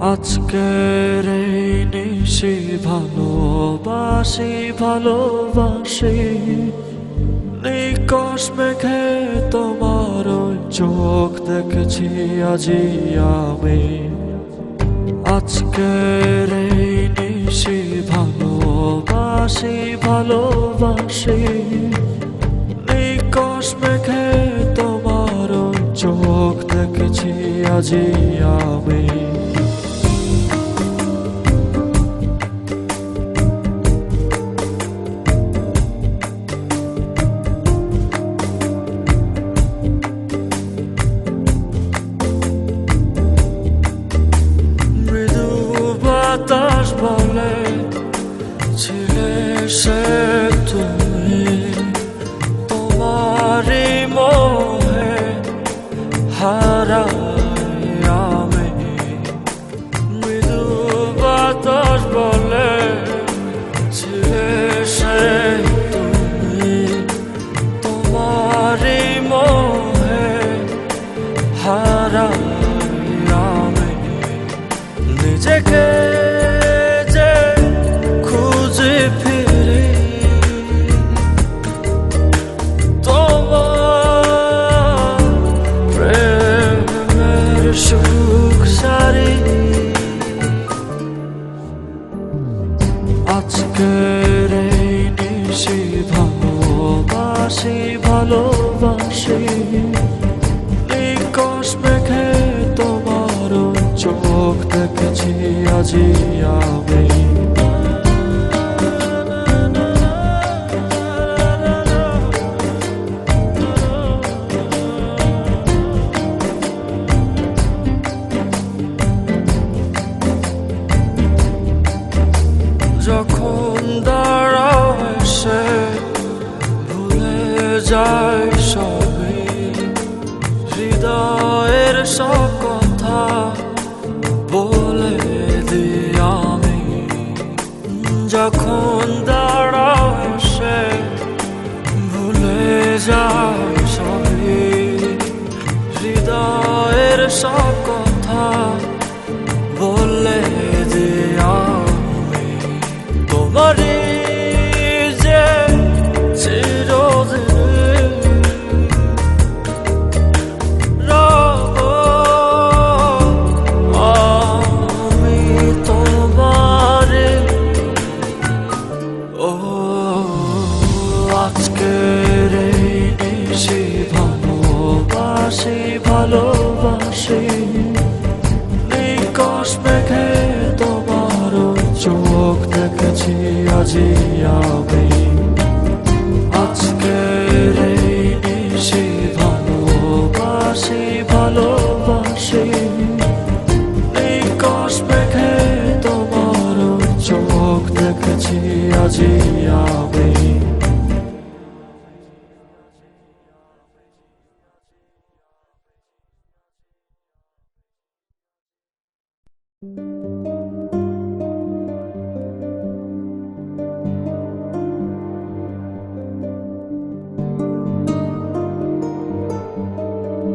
আজকের এই নিশি ভালোবাসি ভালোবাসি। নিকশ মেঘে তোমার চোখ দেখেছি, আজি আমি। আজকের এই নিশি ভালোবাসি ভালোবাসি। নিকশ মেঘে তোমার চোখ দেখেছি, আজি আমি। বাতাস বলে, ছিলে সে তুমি। তোমারই মোহে হারাই আমি। মৃদু বাতাস বলে, ছিলে সে তুমি। তোমারই মোহে হারাই সুখ সারি আজকের এই নিশি ভালোবাসি ভালোবাসি নিকশ মেঘে তোমার চোখ দেখেছি আজি আমি যায় সবে, হৃদয়ের সব কথা বলে দি আমি। যখন দাঁড়াও সে ভুলে যায় সবে, হৃদয়ের সব আজকের এই নিশি ভালোবাসি ভালোবাসি